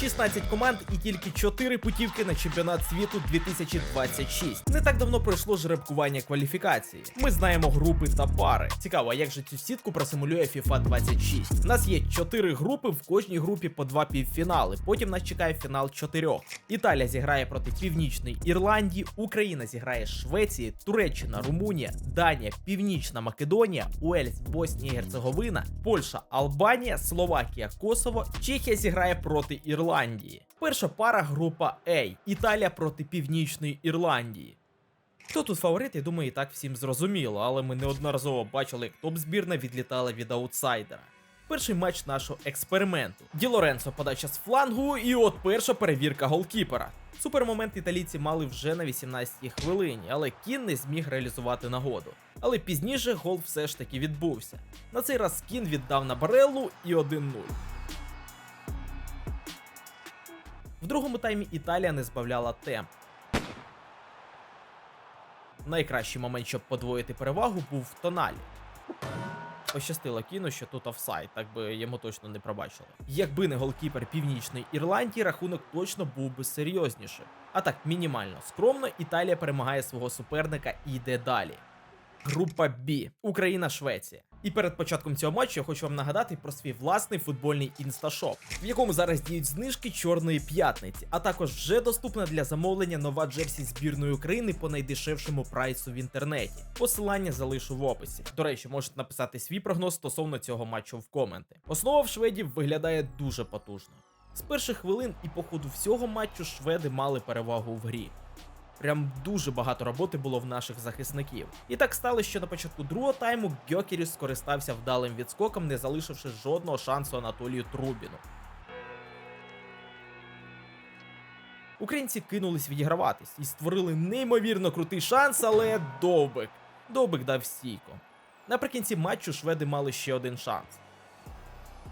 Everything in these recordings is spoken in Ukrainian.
16 команд і тільки 4 путівки на чемпіонат світу 2026. Не так давно пройшло жеребкування кваліфікації. Ми знаємо групи та пари. Цікаво, як же цю сітку просимулює FIFA 26? У нас є 4 групи, в кожній групі по 2 півфінали. Потім нас чекає фінал 4. Італія зіграє проти Північної Ірландії, Україна зіграє Швеції, Туреччина, Румунія, Данія, Північна Македонія, Уельс, Боснія Герцеговина, Польща, Албанія, Словакія, Косово, Чехія зіграє проти Ірландії. Перша пара група А. Італія проти Північної Ірландії. Хто тут фаворит, я думаю, і так всім зрозуміло, але ми неодноразово бачили, як топ-збірна відлітала від аутсайдера. Перший матч нашого експерименту. Ді Лоренцо подача з флангу, і от перша перевірка голкіпера. Супермомент італійці мали вже на 18-й хвилині, але Кін не зміг реалізувати нагоду. Але пізніше гол все ж таки відбувся. На цей раз Кін віддав на Бареллу і 1-0. В другому таймі Італія не збавляла темп. Найкращий момент, щоб подвоїти перевагу, був в тоналі. Пощастило кіно, що тут офсайд, так би йому точно не пробачили. Якби не голкіпер Північної Ірландії, рахунок точно був би серйозніший. А так, мінімально скромно, Італія перемагає свого суперника і йде далі. Група Б. Україна, Швеція. І перед початком цього матчу я хочу вам нагадати про свій власний футбольний інсташоп, в якому зараз діють знижки Чорної п'ятниці, а також вже доступна для замовлення нова джерсі збірної України по найдешевшому прайсу в інтернеті. Посилання залишу в описі. До речі, можете написати свій прогноз стосовно цього матчу в коменти. Основа в шведів виглядає дуже потужно. З перших хвилин і по ходу всього матчу шведи мали перевагу в грі. Прям дуже багато роботи було в наших захисників. І так сталося, що на початку другого тайму Гьокеріс скористався вдалим відскоком, не залишивши жодного шансу Анатолію Трубіну. Українці кинулись відіграватись і створили неймовірно крутий шанс, але довбик. Довбик дав стійко. Наприкінці матчу шведи мали ще один шанс.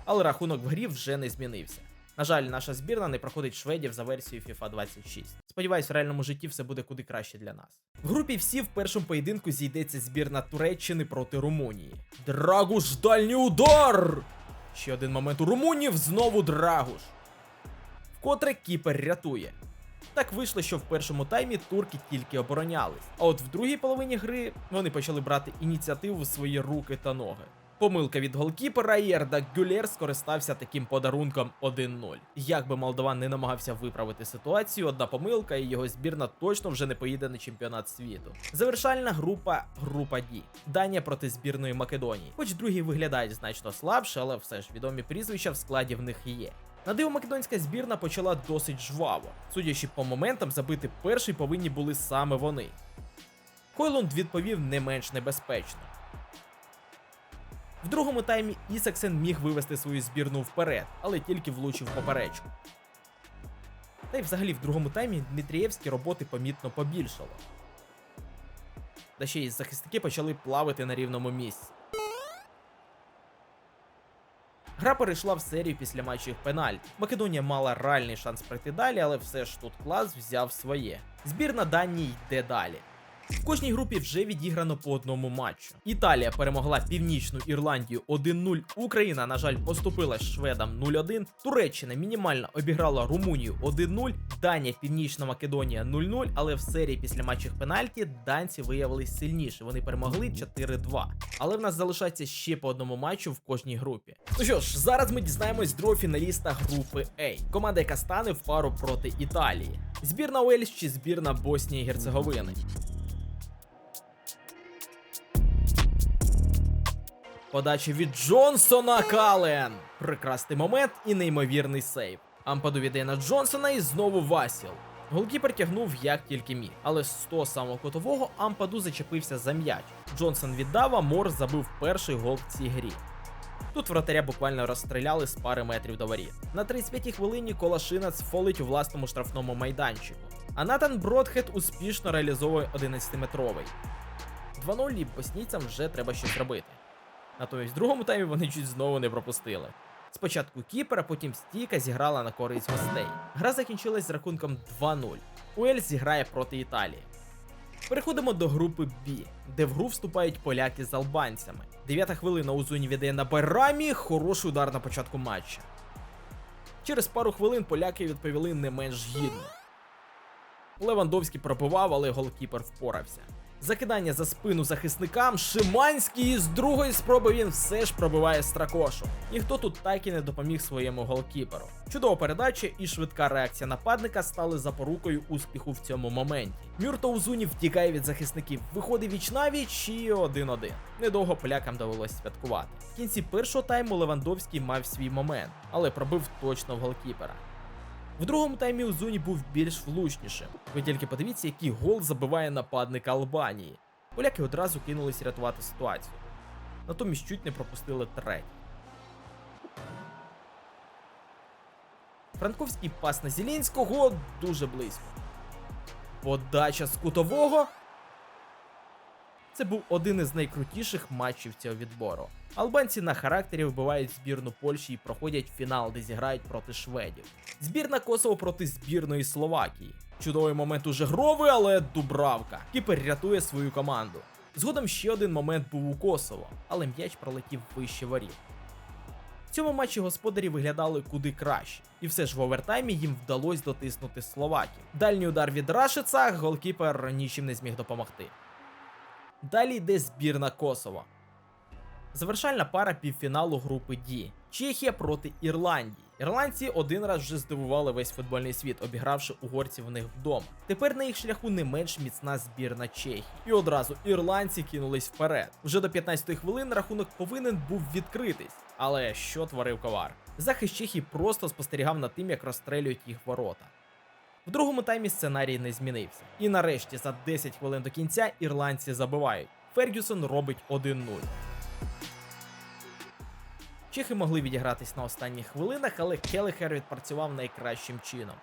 Але рахунок в грі вже не змінився. На жаль, наша збірна не проходить шведів за версією FIFA 26. Сподіваюсь, в реальному житті все буде куди краще для нас. В групі всі в першому поєдинку зійдеться збірна Туреччини проти Румунії. Драгуш дальній удар! Ще один момент у румунів, знову Драгуш. Вкотре кіпер рятує. Так вийшло, що в першому таймі турки тільки оборонялись, а от в другій половині гри вони почали брати ініціативу в свої руки та ноги. Помилка від голкіпера і Ерда Гюлєр скористався таким подарунком 1-0. Як би Молдован не намагався виправити ситуацію, одна помилка, і його збірна точно вже не поїде на чемпіонат світу. Завершальна група група Ді. Данія проти збірної Македонії. Хоч другі виглядають значно слабше, але все ж відомі прізвища в складі в них є. На диво македонська збірна почала досить жваво. Судячи по моментам, забити перший повинні були саме вони. Хойлунд відповів не менш небезпечно. В другому таймі Ісаксен міг вивести свою збірну вперед, але тільки влучив поперечку. Та й взагалі в другому таймі Дмитрієвські роботи помітно побільшало. Та ще й захисники почали плавати на рівному місці. Гра перейшла в серію після матчів пенальті. Македонія мала реальний шанс пройти далі, але все ж тут клас взяв своє. Збірна Данії йде далі. В кожній групі вже відіграно по одному матчу. Італія перемогла Північну Ірландію 1-0. Україна, на жаль, поступила шведам 0-1. Туреччина мінімально обіграла Румунію 1-0. Данія, Північна Македонія 0-0. Але в серії після матчів пенальті данці виявились сильніше. Вони перемогли 4-2. Але в нас залишається ще по одному матчу в кожній групі. Ну що ж, зараз ми дізнаємось другого фіналіста групи А. Команда, яка стане в пару проти Італії. Збірна Уельс чи збірна Боснії і Герцеговини. Подача від Джонсона Кален. Прекрасний момент і неймовірний сейв. Ампаду віддає на Джонсона і знову Васіл. Голкіпер тягнув як тільки міг, але з 100 самого котового Ампаду зачепився за м'яч. Джонсон віддав, а Мор забив перший гол в цій грі. Тут вратаря буквально розстріляли з пари метрів до воріт. На 35-й хвилині Колашинац фолить у власному штрафному майданчику. А Натан Бродхед успішно реалізовує 11-метровий. 2-0 і боснійцям вже треба щось робити. Натомість в другому таймі вони чуть знову не пропустили. Спочатку Кіпер, а потім стійка зіграла на користь гостей. Гра закінчилась з рахунком 2-0. Уельс зіграє проти Італії. Переходимо до групи Б, де в гру вступають поляки з албанцями. Дев'ята хвилина у зоні віддає на Байрамі, хороший удар на початку матча. Через пару хвилин поляки відповіли не менш гідно. Левандовський пробивав, але голкіпер впорався. Закидання за спину захисникам. Шиманський з другої спроби він все ж пробиває стракошу. Ніхто тут так і не допоміг своєму голкіперу. Чудова передача і швидка реакція нападника стали запорукою успіху в цьому моменті. Мюрто Узунів втікає від захисників, виходить віч на віч і 1-1. Недовго полякам довелось святкувати. В кінці першого тайму Левандовський мав свій момент, але пробив точно в голкіпера. В другому таймі у зоні був більш влучнішим. Ви тільки подивіться, який гол забиває нападник Албанії. Поляки одразу кинулись рятувати ситуацію. Натомість чуть не пропустили третій. Франковський пас на Зілінського дуже близько. Подача з кутового. Це був один із найкрутіших матчів цього відбору. Албанці на характері вбивають збірну Польщі і проходять фінал, де зіграють проти шведів. Збірна Косово проти збірної Словакії. Чудовий момент уже гровий, але Дубравка. Кіпер рятує свою команду. Згодом ще один момент був у Косово, але м'яч пролетів вище воріт. В цьому матчі господарі виглядали куди краще, і все ж в овертаймі їм вдалося дотиснути словаків. Дальній удар від Рашица, голкіпер нічим не зміг допомогти. Далі йде збірна Косово. Завершальна пара півфіналу групи D. Чехія проти Ірландії. Ірландці один раз вже здивували весь футбольний світ, обігравши угорців в них вдома. Тепер на їх шляху не менш міцна збірна Чехії. І одразу ірландці кинулись вперед. Вже до 15-ї хвилини рахунок повинен був відкритись. Але що творив ковар? Захист Чехії просто спостерігав над тим, як розстрелюють їх ворота. В другому таймі сценарій не змінився. І нарешті за 10 хвилин до кінця ірландці забивають. Фергюсон робить 1-0. Чехи могли відігратись на останніх хвилинах, але Келехер відпрацював найкращим чином.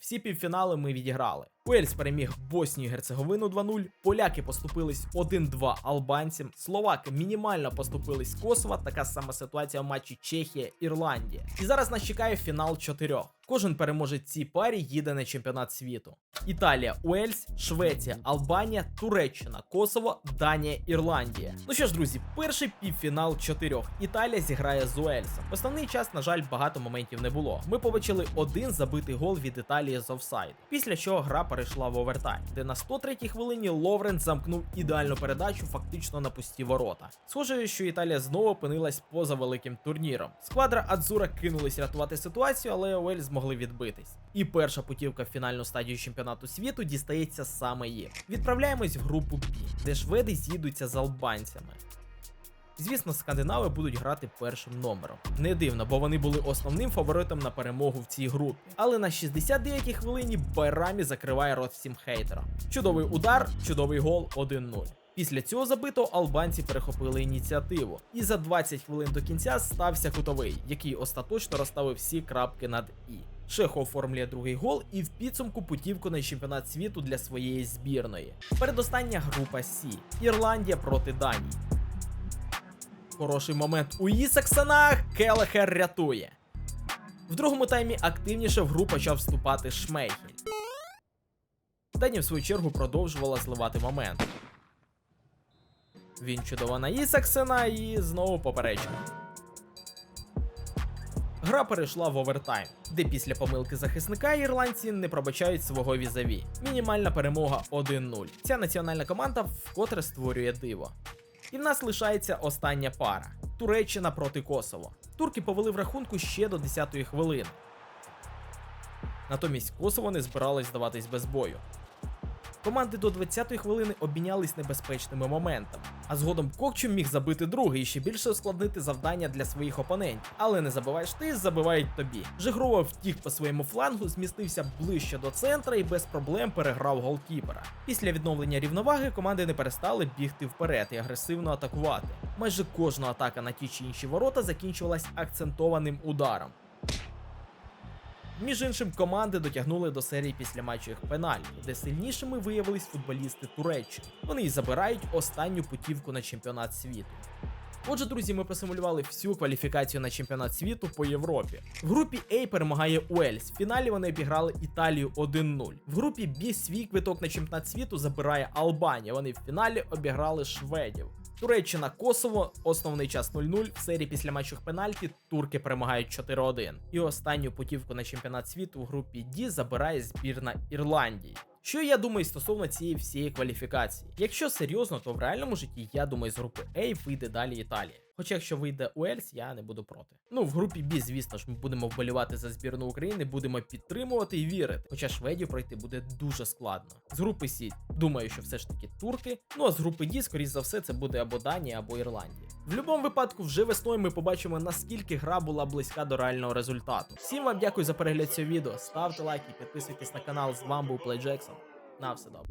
Всі півфінали ми відіграли. Уельс переміг Боснію Герцеговину 2-0, поляки поступились 1-2 албанцям, словаки мінімально поступились Косово, така сама ситуація в матчі Чехія-Ірландія. І зараз нас чекає фінал чотирьох. Кожен переможець цій парі їде на чемпіонат світу. Італія, Уельс, Швеція, Албанія, Туреччина, Косово, Данія, Ірландія. Ну що ж, друзі, перший півфінал чотирьох. Італія зіграє з Уельсом. Основний час, на жаль, багато моментів не було. Ми побачили один забитий гол від Італії з офсайду. Після чого гра перейшла в овертайм, де на 103-й хвилині Ловрен замкнув ідеальну передачу фактично на пусті ворота. Схоже, що Італія знову опинилась поза великим турніром. Сквадра Адзура кинулись рятувати ситуацію, але Уельс змогли відбитись. І перша путівка в фінальну стадію чемпіонату світу дістається саме їм. Відправляємось в групу Б, де шведи з'їдуться з албанцями. Звісно, скандинави будуть грати першим номером. Не дивно, бо вони були основним фаворитом на перемогу в цій групі. Але на 69-й хвилині Байрамі закриває рот всім хейтерам. Чудовий удар, чудовий гол 1-0. Після цього забито албанці перехопили ініціативу, і за 20 хвилин до кінця стався кутовий, який остаточно розставив всі крапки над і. Шехо оформлює другий гол і в підсумку путівку на чемпіонат світу для своєї збірної. Передостання група Сі Ірландія проти Данії. Хороший момент у Ісаксена Келехер рятує. В другому таймі активніше в гру почав вступати Шмейхель. Дані, в свою чергу, продовжувала зливати момент. Він чудово на Ісаксена і знову поперечка. Гра перейшла в овертайм, де після помилки захисника ірландці не пробачають свого візаві. Мінімальна перемога 1-0. Ця національна команда вкотре створює диво. І в нас лишається остання пара Туреччина проти Косово. Турки повели в рахунку ще до 10-ї хвилини. Натомість Косово не збиралось здаватись без бою. Команди до 20-ї хвилини обмінялись небезпечними моментами, а згодом Кокчум міг забити другий і ще більше ускладнити завдання для своїх опонентів. Але не забиваєш ти, забивають тобі. Жигрова втік по своєму флангу, змістився ближче до центра і без проблем переграв голкіпера. Після відновлення рівноваги команди не перестали бігти вперед і агресивно атакувати. Майже кожна атака на ті чи інші ворота закінчувалась акцентованим ударом. Між іншим, команди дотягнули до серії після матчів пенальтів, де сильнішими виявились футболісти Туреччини. Вони й забирають останню путівку на чемпіонат світу. Отже, друзі, ми просимулювали всю кваліфікацію на чемпіонат світу по Європі. В групі А перемагає Уельс. В фіналі вони обіграли Італію 1-0. В групі Б свій квиток на чемпіонат світу забирає Албанія. Вони в фіналі обіграли шведів. Туреччина Косово, основний час 0-0. В серії після матчу пенальті турки перемагають 4-1. І останню путівку на чемпіонат світу в групі D забирає збірна Ірландії. Що я думаю стосовно цієї всієї кваліфікації? Якщо серйозно, то в реальному житті я думаю, з групи A вийде далі Італія. Хоча якщо вийде Уельс, я не буду проти. Ну, в групі Б, звісно ж, ми будемо вболівати за збірну України, будемо підтримувати і вірити. Хоча Шведію пройти буде дуже складно. З групи С, думаю, що все ж таки турки. Ну а з групи Д, скоріш за все, це буде або Данія, або Ірландія. В будь-якому випадку, вже весною ми побачимо, наскільки гра була близька до реального результату. Всім вам дякую за перегляд цього відео. Ставте лайки, підписуйтесь на канал. З вами був Play Jackson. На все добре.